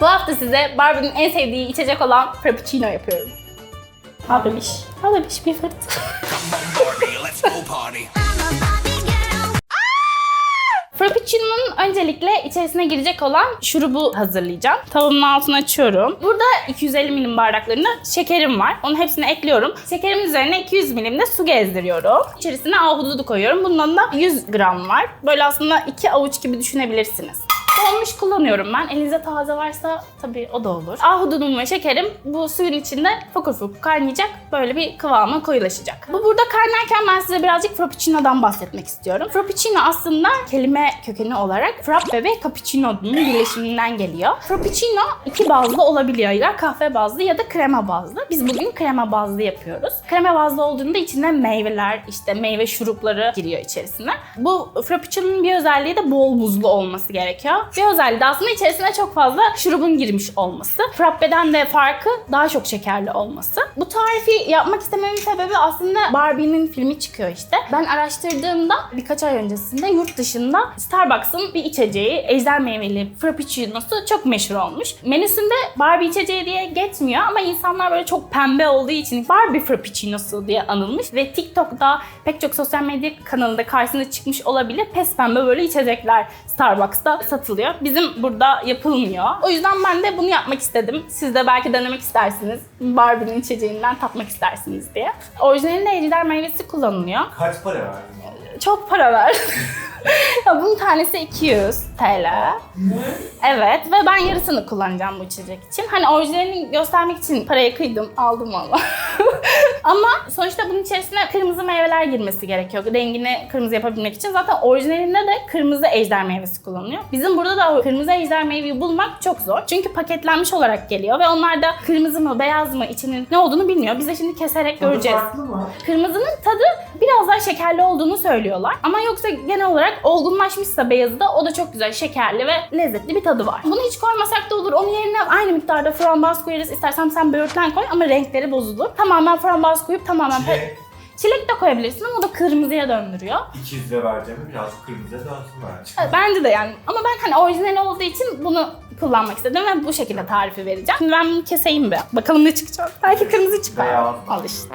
Bu hafta size Barbie'nin en sevdiği içecek olan Frappuccino yapıyorum. Al bebiş. Al bebiş bir fırt. Frappuccino'nun öncelikle içerisine girecek olan şurubu hazırlayacağım. Tavamın altını açıyorum. Burada 250 milim bardaklarında şekerim var. Onun hepsini ekliyorum. Şekerimin üzerine 200 milim de su gezdiriyorum. İçerisine ahududu koyuyorum. Bundan da 100 gram var. Böyle aslında iki avuç gibi düşünebilirsiniz. Donmuş kullanıyorum ben. Elinizde taze varsa tabii o da olur. Ahududum ve şekerim bu suyun içinde fokur fokur kaynayacak. Böyle bir kıvama koyulaşacak. Bu burada kaynarken ben size birazcık Frappuccino'dan bahsetmek istiyorum. Frappuccino aslında kelime kökeni olarak frappe ve cappuccino'nun birleşiminden geliyor. Frappuccino iki bazlı olabiliyor. Ya kahve bazlı ya da krema bazlı. Biz bugün krema bazlı yapıyoruz. Krema bazlı olduğunda içinde meyveler, işte meyve şurupları giriyor içerisine. Bu Frappuccino'nun bir özelliği de bol buzlu olması gerekiyor. Bir özelliği de aslında içerisine çok fazla şurubun girmiş olması. Frappe'den de farkı daha çok şekerli olması. Bu tarifi yapmak istememin sebebi aslında Barbie'nin filmi çıkıyor işte. Ben araştırdığımda birkaç ay öncesinde yurt dışında Starbucks'ın bir içeceği ejder meyveli frappuccino'su çok meşhur olmuş. Menüsünde Barbie içeceği diye geçmiyor ama insanlar böyle çok pembe olduğu için Barbie frappuccino'su diye anılmış ve TikTok'ta pek çok sosyal medya kanalında karşısına çıkmış olabilir. Pes pembe böyle içecekler Starbucks'ta satılıyor. Bizim burada yapılmıyor. O yüzden ben de bunu yapmak istedim. Siz de belki denemek istersiniz. Barbie'nin içeceğinden tatmak istersiniz diye. Orijinalinde ejder meyvesi kullanılıyor. Kaç para verdin? Çok para ver. ya bunun tanesi 200 TL. Evet ve ben yarısını kullanacağım bu içecek için. Hani orijinalini göstermek için paraya kıydım, aldım valla. Ama sonuçta bunun içerisine kırmızı meyveler girmesi gerekiyor. Rengini kırmızı yapabilmek için. Zaten orijinalinde de kırmızı ejder meyvesi kullanılıyor. Bizim burada da kırmızı ejder meyveyi bulmak çok zor. Çünkü paketlenmiş olarak geliyor ve onlar da kırmızı mı, beyaz mı, içinin ne olduğunu bilmiyor. Biz de şimdi keserek göreceğiz. Farklı mı? Kırmızının tadı biraz daha şekerli olduğunu söylüyorlar. Ama yoksa genel olarak olgunlaşmışsa beyazı da o da çok güzel, şekerli ve lezzetli bir tadı var. Bunu hiç koymasak da olur. Onun yerine aynı miktarda frambuaz koyarız. İstersen sen böğürtlen koy ama renkleri bozulur. Tamamen frambuaz koyup tamamen... Çilek. Çilek de koyabilirsin ama o da kırmızıya döndürüyor. 200 lira vereceğimi biraz kırmızıya dönsün bence. Evet, Bence de yani. Ama ben hani orijinal olduğu için bunu kullanmak istedim ve bu şekilde tarifi vereceğim. Şimdi ben bunu keseyim bir. Bakalım ne çıkacak. Belki kırmızı çıkar. Beyaz. Al işte.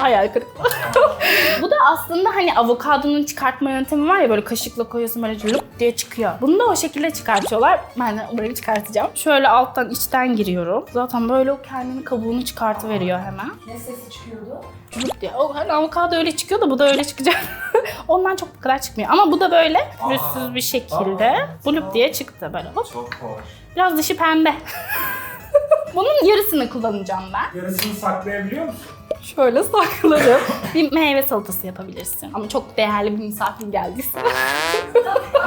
Hayal kırıklığı. bu da aslında hani avokadonun çıkartma yöntemi var ya böyle kaşıkla koyuyorsun böyle cılıp diye çıkıyor. Bunu da o şekilde çıkartıyorlar. Ben de umarım çıkartacağım. Şöyle alttan içten giriyorum. Zaten böyle o kendini kabuğunu çıkartıveriyor hemen. Ne sesi çıkıyordu? Cılıp diye. O hani avokado öyle çıkıyor da bu da öyle çıkacak. Ondan çok bu kadar çıkmıyor. Ama bu da böyle pürüzsüz bir şekilde bulup diye çıktı böyle. Hop. Çok hoş. Biraz dışı pembe. Bunun yarısını kullanacağım ben. Yarısını saklayabiliyor musun? Şöyle sakladım. bir meyve salatası yapabilirsin. Ama çok değerli bir misafir geldiyse.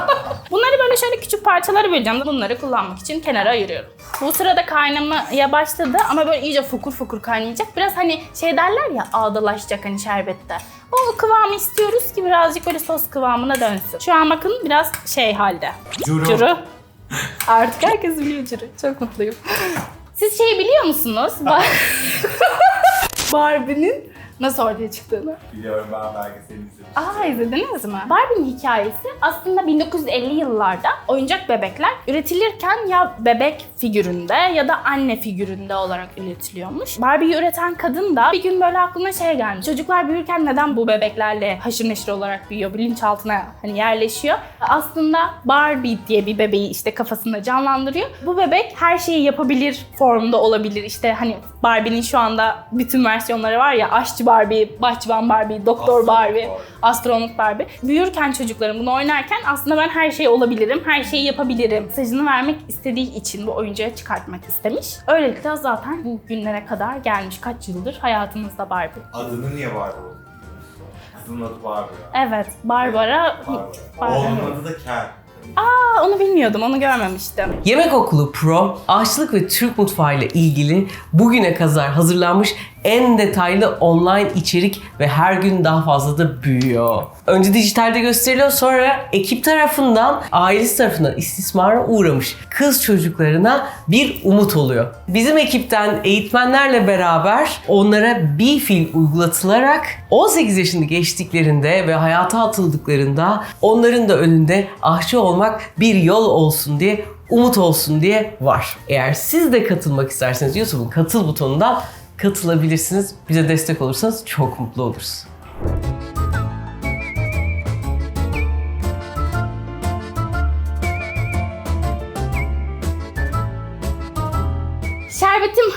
Küçük parçalara böleceğim. Bunları kullanmak için kenara ayırıyorum. Bu sırada kaynamaya başladı ama böyle iyice fokur fokur kaynayacak. Biraz hani şey derler ya ağdalaşacak hani şerbette. O kıvamı istiyoruz ki birazcık böyle sos kıvamına dönsün. Şu an bakın biraz şey halde. Curu. Curu. Artık herkes biliyor curu. Çok mutluyum. Siz şeyi biliyor musunuz? Bar- Barbie'nin nasıl ortaya çıktığını. Biliyorum ben belgeseli izledim. Aa izlediniz mi? Barbie'nin hikayesi aslında 1950 yıllarda oyuncak bebekler üretilirken ya bebek figüründe ya da anne figüründe olarak üretiliyormuş. Barbie'yi üreten kadın da bir gün böyle aklına şey gelmiş. Çocuklar büyürken neden bu bebeklerle haşır neşir olarak büyüyor? Bilinçaltına hani yerleşiyor. Aslında Barbie diye bir bebeği işte kafasında canlandırıyor. Bu bebek her şeyi yapabilir formda olabilir. İşte hani Barbie'nin şu anda bütün versiyonları var ya aşçı Barbie, bahçıvan Barbie, doktor Astronot Barbie, Barbie. astronot Barbie. Büyürken çocuklarım bunu oynarken aslında ben her şeyi olabilirim, her şeyi yapabilirim. Mesajını vermek istediği için bu oyuncağı çıkartmak istemiş. Öylelikle zaten bu günlere kadar gelmiş. Kaç yıldır hayatımızda Barbie. Adını niye Barbie oldu? Kızın adı Barbie. Evet, Barbara. Barbie. Barbie. Oğlunun adı da Ken. Aa onu bilmiyordum, onu görmemiştim. Yemek Okulu Pro, aşçılık ve Türk mutfağı ile ilgili bugüne kadar hazırlanmış en detaylı online içerik ve her gün daha fazla da büyüyor. Önce dijitalde gösteriliyor sonra ekip tarafından, ailesi tarafından istismara uğramış kız çocuklarına bir umut oluyor. Bizim ekipten eğitmenlerle beraber onlara bir fil uygulatılarak 18 yaşını geçtiklerinde ve hayata atıldıklarında onların da önünde aşçı olmak bir yol olsun diye umut olsun diye var. Eğer siz de katılmak isterseniz YouTube'un katıl butonundan katılabilirsiniz. Bize destek olursanız çok mutlu oluruz.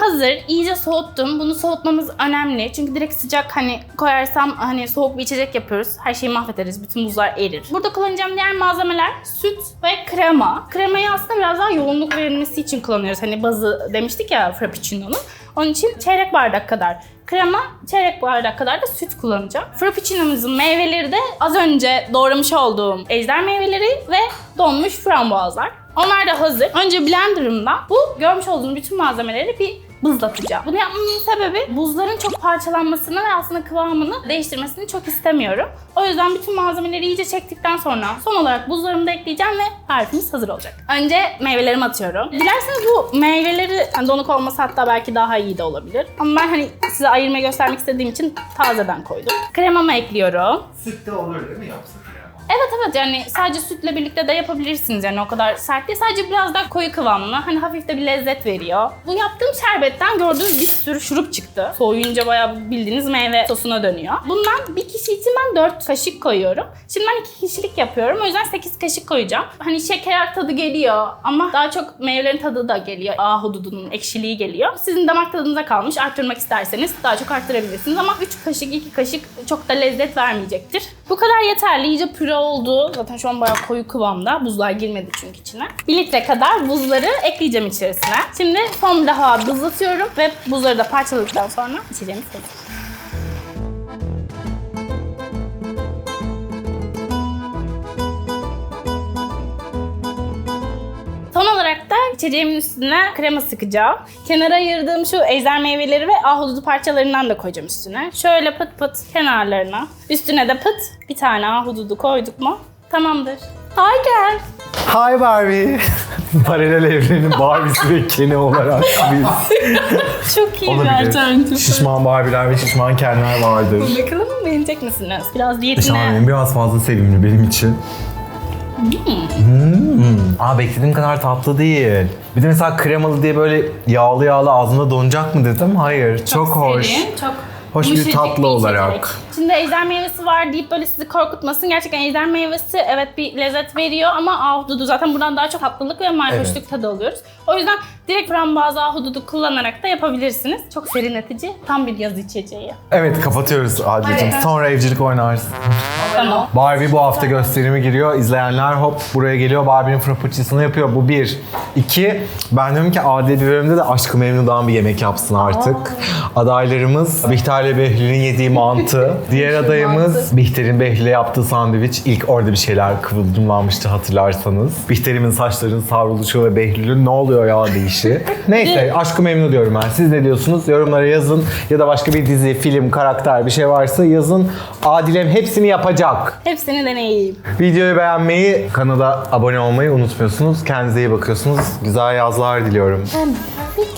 Hazır. İyice soğuttum. Bunu soğutmamız önemli. Çünkü direkt sıcak hani koyarsam hani soğuk bir içecek yapıyoruz. Her şeyi mahvederiz. Bütün buzlar erir. Burada kullanacağım diğer malzemeler süt ve krema. Kremayı aslında biraz daha yoğunluk verilmesi için kullanıyoruz. Hani bazı demiştik ya Frappuccino'nun. Onun için çeyrek bardak kadar krema, çeyrek bardak kadar da süt kullanacağım. Frappuccino'muzun meyveleri de az önce doğramış olduğum ejder meyveleri ve donmuş frambuazlar. Onlar da hazır. Önce blenderımda bu görmüş olduğunuz bütün malzemeleri bir buzlatacağım. Bunu yapmamın sebebi buzların çok parçalanmasını ve aslında kıvamını değiştirmesini çok istemiyorum. O yüzden bütün malzemeleri iyice çektikten sonra son olarak buzlarımı da ekleyeceğim ve tarifimiz hazır olacak. Önce meyvelerimi atıyorum. Dilerseniz bu meyveleri yani donuk olması hatta belki daha iyi de olabilir. Ama ben hani size ayırma göstermek istediğim için tazeden koydum. Kremamı ekliyorum. Süt de olur değil mi yapsak? Evet evet yani sadece sütle birlikte de yapabilirsiniz yani o kadar sert değil. Sadece biraz daha koyu kıvamlı. Hani hafif de bir lezzet veriyor. Bu yaptığım şerbetten gördüğünüz bir sürü şurup çıktı. Soğuyunca bayağı bildiğiniz meyve sosuna dönüyor. Bundan bir kişi için ben 4 kaşık koyuyorum. Şimdi ben 2 kişilik yapıyorum. O yüzden 8 kaşık koyacağım. Hani şeker tadı geliyor ama daha çok meyvelerin tadı da geliyor. Ahududunun ekşiliği geliyor. Sizin damak tadınıza kalmış. Arttırmak isterseniz daha çok arttırabilirsiniz ama 3 kaşık 2 kaşık çok da lezzet vermeyecektir. Bu kadar yeterli. İyice püre oldu. Zaten şu an bayağı koyu kıvamda. Buzlar girmedi çünkü içine. 1 litre kadar buzları ekleyeceğim içerisine. Şimdi son daha buzlatıyorum ve buzları da parçaladıktan sonra içeceğimiz hazır. Olarak da içeceğimin üstüne krema sıkacağım. Kenara ayırdığım şu ejder meyveleri ve ahududu parçalarından da koyacağım üstüne. Şöyle pıt pıt kenarlarına. Üstüne de pıt bir tane ahududu koyduk mu tamamdır. Hay gel. Hi Barbie. Paralel evrenin Barbie'si ve Ken'i olarak biz Çok iyi bir olabilir. alternatif. Şişman Barbie'ler ve şişman Ken'ler vardır. Bakalım beğenecek misiniz? Biraz diyetine. Şahane, biraz fazla sevimli benim için. Hmm. Aa beklediğim kadar tatlı değil. Bir de mesela kremalı diye böyle yağlı yağlı ağzında donacak mı dedim. Hayır, çok, hoş. serin, çok Hoş bir yumuşacık tatlı içecek. olarak. Şimdi ejder meyvesi var deyip böyle sizi korkutmasın. Gerçekten ejder meyvesi evet bir lezzet veriyor ama ahududu zaten buradan daha çok tatlılık ve mayhoşluk Evet. tadı alıyoruz. O yüzden direkt frambuaz ahududu kullanarak da yapabilirsiniz. Çok serinletici, tam bir yaz içeceği. Evet kapatıyoruz Adil'cim. Sonra evcilik oynarsın. Tamam. Barbie bu hafta gösterimi giriyor. İzleyenler hop buraya geliyor. Barbie'nin frappuccino'sunu yapıyor. Bu bir. İki, ben diyorum ki Adil bir bölümde de Aşkı Memnu'dan bir yemek yapsın artık. Adaylarımız Bihter ile Behlül'ün yediği mantı. Diğer adayımız Bihter'in Behlül'e yaptığı sandviç. İlk orada bir şeyler kıvılcımlanmıştı hatırlarsanız. Bihter'imin saçlarının savruluşu ve Behlül'ün ne oluyor ya deyişi. Neyse Aşkı Memnu diyorum ben. Siz ne diyorsunuz? Yorumlara yazın. Ya da başka bir dizi, film, karakter bir şey varsa yazın. Adilem hepsini yapacak. Hepsini deneyeyim. Videoyu beğenmeyi, kanala abone olmayı unutmuyorsunuz. Kendinize iyi bakıyorsunuz. Güzel yazlar diliyorum. Bir